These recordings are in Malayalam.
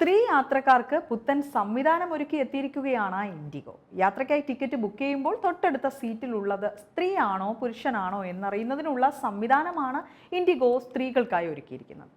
സ്ത്രീ യാത്രക്കാർക്ക് പുത്തൻ സംവിധാനം ഒരുക്കി എത്തിയിരിക്കുകയാണ് ഇൻഡിഗോ. യാത്രയ്ക്കായി ടിക്കറ്റ് ബുക്ക് ചെയ്യുമ്പോൾ തൊട്ടടുത്ത സീറ്റിലുള്ളത് സ്ത്രീയാണോ പുരുഷനാണോ എന്നറിയുന്നതിനുള്ള സംവിധാനമാണ് ഇൻഡിഗോ സ്ത്രീകൾക്കായി ഒരുക്കിയിരിക്കുന്നത്.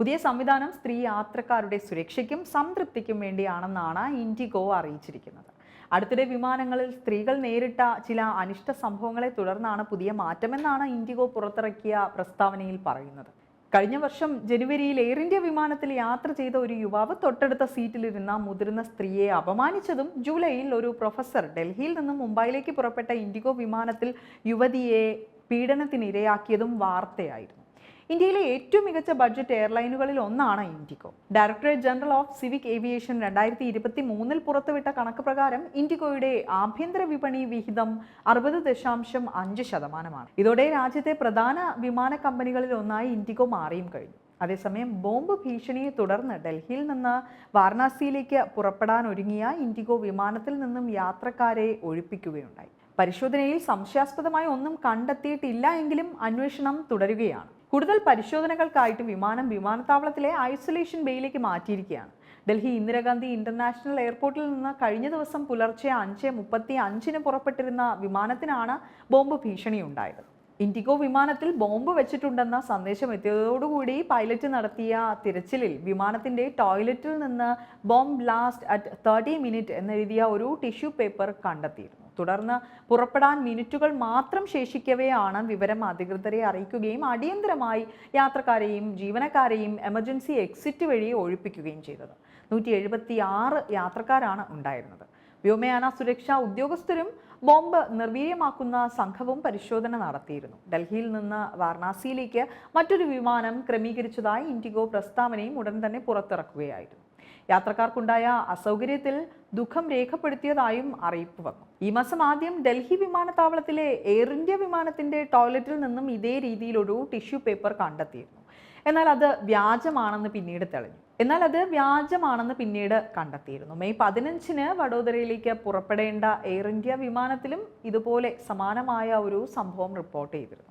പുതിയ സംവിധാനം സ്ത്രീ യാത്രക്കാരുടെ സുരക്ഷയ്ക്കും സംതൃപ്തിക്കും വേണ്ടിയാണെന്നാണ് ഇൻഡിഗോ അറിയിച്ചിരിക്കുന്നത്. അടുത്തിടെ വിമാനങ്ങളിൽ സ്ത്രീകൾ നേരിട്ട ചില അനിഷ്ട സംഭവങ്ങളെ തുടർന്നാണ് പുതിയ മാറ്റമെന്നാണ് ഇൻഡിഗോ പുറത്തിറക്കിയ പ്രസ്താവനയിൽ പറയുന്നത്. കഴിഞ്ഞ വർഷം ജനുവരിയിൽ എയർ ഇന്ത്യ വിമാനത്തിൽ യാത്ര ചെയ്ത ഒരു യുവാവ് തൊട്ടടുത്ത സീറ്റിലിരുന്ന മുതിർന്ന സ്ത്രീയെ അപമാനിച്ചതും ജൂലൈയിൽ ഒരു പ്രൊഫസർ ഡൽഹിയിൽ നിന്നും മുംബൈയിലേക്ക് പുറപ്പെട്ട ഇൻഡിഗോ വിമാനത്തിൽ യുവതിയെ പീഡനത്തിനിരയാക്കിയതും വാർത്തയായിരുന്നു. ഇന്ത്യയിലെ ഏറ്റവും മികച്ച ബഡ്ജറ്റ് എയർലൈനുകളിൽ ഒന്നാണ് IndiGo. Directorate general of civic aviation രണ്ടായിരത്തി ഇരുപത്തി മൂന്നിൽ പുറത്തുവിട്ട കണക്ക് പ്രകാരം ഇൻഡിഗോയുടെ ആഭ്യന്തര വിപണി വിഹിതം അറുപത് ദശാംശം അഞ്ച് ശതമാനമാണ്. ഇതോടെ രാജ്യത്തെ പ്രധാന വിമാന കമ്പനികളിൽ ഒന്നായി ഇൻഡിഗോ മാറിയും കഴിഞ്ഞു. അതേസമയം ബോംബ് ഭീഷണിയെ തുടർന്ന് ഡൽഹിയിൽ നിന്ന് വാരണാസിയിലേക്ക് പുറപ്പെടാൻ ഒരുങ്ങിയ ഇൻഡിഗോ വിമാനത്തിൽ നിന്നും യാത്രക്കാരെ ഒഴിപ്പിക്കുകയുണ്ടായി. പരിശോധനയിൽ സംശയാസ്പദമായി ഒന്നും കണ്ടെത്തിയിട്ടില്ല എങ്കിലും അന്വേഷണം തുടരുകയാണ്. കൂടുതൽ പരിശോധനകൾക്കായിട്ട് വിമാനം വിമാനത്താവളത്തിലെ ഐസൊലേഷൻ ബേയിലേക്ക് മാറ്റിയിരിക്കുകയാണ്. ഡൽഹി ഇന്ദിരാഗാന്ധി ഇന്റർനാഷണൽ എയർപോർട്ടിൽ നിന്ന് കഴിഞ്ഞ ദിവസം പുലർച്ചെ അഞ്ച് മുപ്പത്തി അഞ്ചിന് പുറപ്പെട്ടിരുന്ന വിമാനത്തിനാണ് ബോംബ് ഭീഷണി ഉണ്ടായത് ഇൻഡിഗോ വിമാനത്തിൽ ബോംബ് വെച്ചിട്ടുണ്ടെന്ന സന്ദേശം എത്തിയതോടുകൂടി പൈലറ്റ് നടത്തിയ തിരച്ചിലിൽ വിമാനത്തിന്റെ ടോയ്ലറ്റിൽ നിന്ന് bomb blast at thirty minute എന്നെഴുതിയ ഒരു ടിഷ്യൂ പേപ്പർ കണ്ടെത്തിയിരുന്നു. തുടർന്ന് പുറപ്പെടാൻ മിനിറ്റുകൾ മാത്രം ശേഷിക്കവെയാണ് വിവരം അധികൃതരെ അറിയിക്കുകയും അടിയന്തരമായി യാത്രക്കാരെയും ജീവനക്കാരെയും എമർജൻസി എക്സിറ്റ് വഴി ഒഴിപ്പിക്കുകയും ചെയ്തത്. നൂറ്റി എഴുപത്തി ആറ് യാത്രക്കാരാണ് ഉണ്ടായിരുന്നത്. വ്യോമയാന സുരക്ഷാ ഉദ്യോഗസ്ഥരും ബോംബ് നിർവീര്യമാക്കുന്ന സംഘവും പരിശോധന നടത്തിയിരുന്നു. ഡൽഹിയിൽ നിന്ന് വാരണാസിയിലേക്ക് മറ്റൊരു വിമാനം ക്രമീകരിച്ചതായി ഇൻഡിഗോ പ്രസ്താവനയും ഉടൻ തന്നെ പുറത്തിറക്കുകയായിരുന്നു. യാത്രക്കാർക്കുണ്ടായ അസൗകര്യത്തിൽ ദുഃഖം രേഖപ്പെടുത്തിയതായും അറിയിപ്പ് വന്നു. ഈ മാസം ആദ്യം ഡൽഹി വിമാനത്താവളത്തിലെ എയർ ഇന്ത്യ വിമാനത്തിന്റെ ടോയ്ലറ്റിൽ നിന്നും ഇതേ രീതിയിലൊരു ടിഷ്യൂ പേപ്പർ കണ്ടെത്തിയിരുന്നു. എന്നാൽ അത് വ്യാജമാണെന്ന് പിന്നീട് തെളിഞ്ഞു. എന്നാൽ അത് വ്യാജമാണെന്ന് പിന്നീട് കണ്ടെത്തിയിരുന്നു. മെയ് പതിനഞ്ചിന് വഡോദരയിലേക്ക് പുറപ്പെടേണ്ട എയർ ഇന്ത്യ വിമാനത്തിലും ഇതുപോലെ സമാനമായ ഒരു സംഭവം റിപ്പോർട്ട് ചെയ്തിരുന്നു.